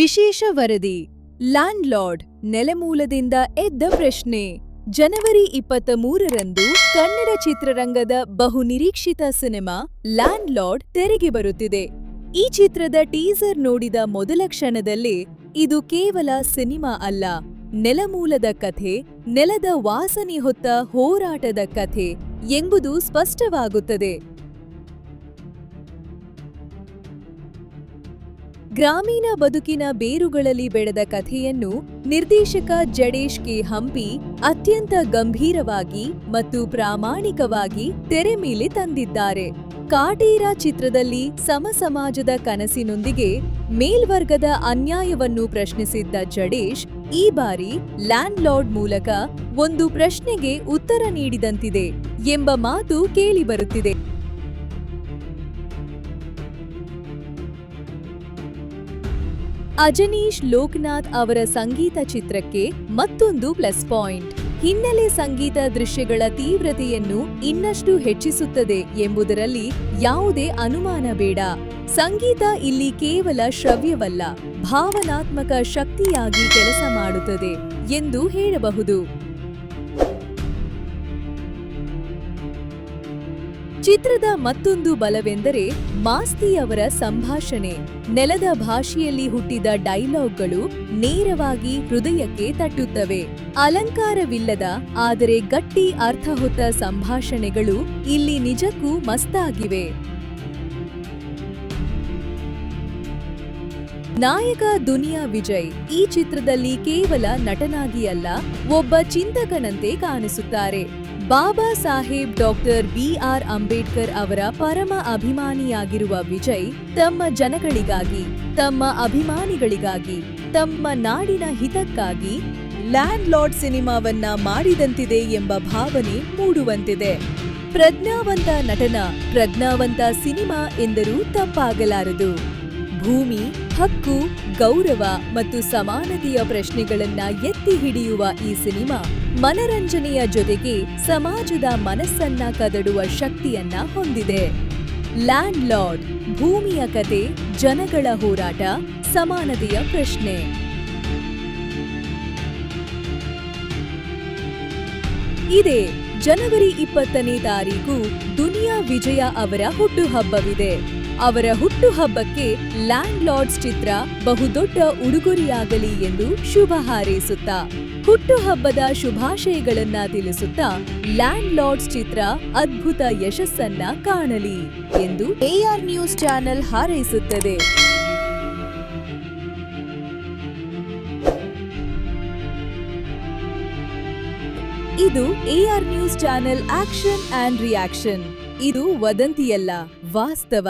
ವಿಶೇಷ ವರದಿ. Land lord ನೆಲೆಮೂಲದಿಂದ ಎದ್ದ ಪ್ರಶ್ನೆ. ಜನವರಿ ಇಪ್ಪತ್ತ ಮೂರರಂದು ಕನ್ನಡ ಚಿತ್ರರಂಗದ ಬಹು ನಿರೀಕ್ಷಿತ ಸಿನಿಮಾ ಲ್ಯಾಂಡ್ಲಾರ್ಡ್ ತೆರೆಗೆ ಬರುತ್ತಿದೆ. ಈ ಚಿತ್ರದ ಟೀಸರ್ ನೋಡಿದ ಮೊದಲ ಕ್ಷಣದಲ್ಲೇ ಇದು ಕೇವಲ ಸಿನಿಮಾ ಅಲ್ಲ. ನೆಲಮೂಲದ ಕಥೆ, ನೆಲದ ವಾಸನೆ ಹೊತ್ತ ಹೋರಾಟದ ಕಥೆ ಎಂಬುದು ಸ್ಪಷ್ಟವಾಗುತ್ತದೆ. ಗ್ರಾಮೀಣ ಬದುಕಿನ ಬೇರುಗಳಲ್ಲಿ ಬೆಳೆದ ಕಥೆಯನ್ನು ನಿರ್ದೇಶಕ ಜಡೇಶ್ ಕೆ. ಹಂಪಿ ಅತ್ಯಂತ ಗಂಭೀರವಾಗಿ ಮತ್ತು ಪ್ರಾಮಾಣಿಕವಾಗಿ ತೆರೆ ಮೇಲೆ ತಂದಿದ್ದಾರೆ. ಕಾಟೇರ ಚಿತ್ರದಲ್ಲಿ ಸಮಸಮಾಜದ ಕನಸಿನೊಂದಿಗೆ ಮೇಲ್ವರ್ಗದ ಅನ್ಯಾಯವನ್ನು ಪ್ರಶ್ನಿಸಿದ್ದ ಜಡೇಶ್, ಈ ಬಾರಿ ಲ್ಯಾಂಡ್ಲಾರ್ಡ್ ಮೂಲಕ ಒಂದು ಪ್ರಶ್ನೆಗೆ ಉತ್ತರ ನೀಡಿದಂತಿದೆ ಎಂಬ ಮಾತು ಕೇಳಿಬರುತ್ತಿದೆ. ಅಜನೀಶ್ ಲೋಕನಾಥ್ ಅವರ ಸಂಗೀತ ಚಿತ್ರಕ್ಕೆ ಮತ್ತೊಂದು ಪ್ಲಸ್ ಪಾಯಿಂಟ್. ಹಿನ್ನೆಲೆ ಸಂಗೀತ ದೃಶ್ಯಗಳ ತೀವ್ರತೆಯನ್ನು ಇನ್ನಷ್ಟು ಹೆಚ್ಚಿಸುತ್ತದೆ ಎಂಬುದರಲ್ಲಿ ಯಾವುದೇ ಅನುಮಾನ ಬೇಡ. ಸಂಗೀತ ಇಲ್ಲಿ ಕೇವಲ ಶ್ರವ್ಯವಲ್ಲ, ಭಾವನಾತ್ಮಕ ಶಕ್ತಿಯಾಗಿ ಕೆಲಸ ಮಾಡುತ್ತದೆ ಎಂದು ಹೇಳಬಹುದು. ಚಿತ್ರದ ಮತ್ತೊಂದು ಬಲವೆಂದರೆ ಮಾಸ್ತಿ ಅವರ ಸಂಭಾಷಣೆ. ನೆಲದ ಭಾಷೆಯಲ್ಲಿ ಹುಟ್ಟಿದ ಡೈಲಾಗ್ಗಳು ನೇರವಾಗಿ ಹೃದಯಕ್ಕೆ ತಟ್ಟುತ್ತವೆ. ಅಲಂಕಾರವಿಲ್ಲದ, ಆದರೆ ಗಟ್ಟಿ ಅರ್ಥ ಸಂಭಾಷಣೆಗಳು ಇಲ್ಲಿ ನಿಜಕ್ಕೂ ಮಸ್ತಾಗಿವೆ. ನಾಯಕ ದುನಿಯಾ ವಿಜಯ್ ಈ ಚಿತ್ರದಲ್ಲಿ ಕೇವಲ ನಟನಾಗಿ ಅಲ್ಲ ಒಬ್ಬ ಚಿಂತಕನಂತೆ ಕಾಣಿಸುತ್ತಾರೆ. Baba Saheb doctor B R Ambedkar ಅವರ ಪರಮ ಅಭಿಮಾನಿಯಾಗಿರುವ ವಿಜಯ್ ತಮ್ಮ ಜನಗಳಿಗಾಗಿ, ತಮ್ಮ ಅಭಿಮಾನಿಗಳಿಗಾಗಿ, ತಮ್ಮ ನಾಡಿನ ಹಿತಕ್ಕಾಗಿ ಲ್ಯಾಂಡ್ ಲಾರ್ಡ್ ಸಿನಿಮಾವನ್ನ ಮಾಡಿದಂತಿದೆ ಎಂಬ ಭಾವನೆ ಮೂಡುವಂತಿದೆ. ಪ್ರಜ್ಞಾವಂತ ನಟನ, ಪ್ರಜ್ಞಾವಂತ ಸಿನಿಮಾ ಎಂದರೂ ತಪ್ಪಾಗಲಾರದು. ಭೂಮಿ ಹಕ್ಕು, ಗೌರವ ಮತ್ತು ಸಮಾನತೆಯ ಪ್ರಶ್ನೆಗಳನ್ನ ಎತ್ತಿ ಹಿಡಿಯುವ ಈ ಸಿನಿಮಾ ಮನರಂಜನೆಯ ಜೊತೆಗೆ ಸಮಾಜದ ಮನಸ್ಸನ್ನ ಕದಡುವ ಶಕ್ತಿಯನ್ನ ಹೊಂದಿದೆ. ಲ್ಯಾಂಡ್ ಲಾರ್ಡ್ ಭೂಮಿಯ ಕತೆ, ಜನಗಳ ಹೋರಾಟ, ಸಮಾನತೆಯ ಪ್ರಶ್ನೆ. ಇದೆ ಜನವರಿ ಇಪ್ಪತ್ತನೇ ತಾರೀಕು ದುನಿಯಾ ವಿಜಯ ಅವರ ಹುಟ್ಟುಹಬ್ಬವಿದೆ. ಅವರ ಹುಟ್ಟುಹಬ್ಬಕ್ಕೆ ಲ್ಯಾಂಡ್ ಲಾರ್ಡ್ಸ್ ಚಿತ್ರ ಬಹುದೊಡ್ಡ ಉಡುಗೊರೆಯಾಗಲಿ ಎಂದು ಶುಭ ಹಾರೈಸುತ್ತಾ, ಹುಟ್ಟುಹಬ್ಬದ ಶುಭಾಶಯಗಳನ್ನ ತಿಳಿಸುತ್ತಾ ಲ್ಯಾಂಡ್ ಲಾರ್ಡ್ಸ್ ಚಿತ್ರ ಅದ್ಭುತ ಯಶಸ್ಸನ್ನ ಕಾಣಲಿ ಎಂದು ಎಆರ್ ನ್ಯೂಸ್ ಚಾನೆಲ್ ಹಾರೈಸುತ್ತದೆ. ಇದು AR news channel action and reaction. ಇದು ವದಂತಿಯಲ್ಲ, ವಾಸ್ತವ.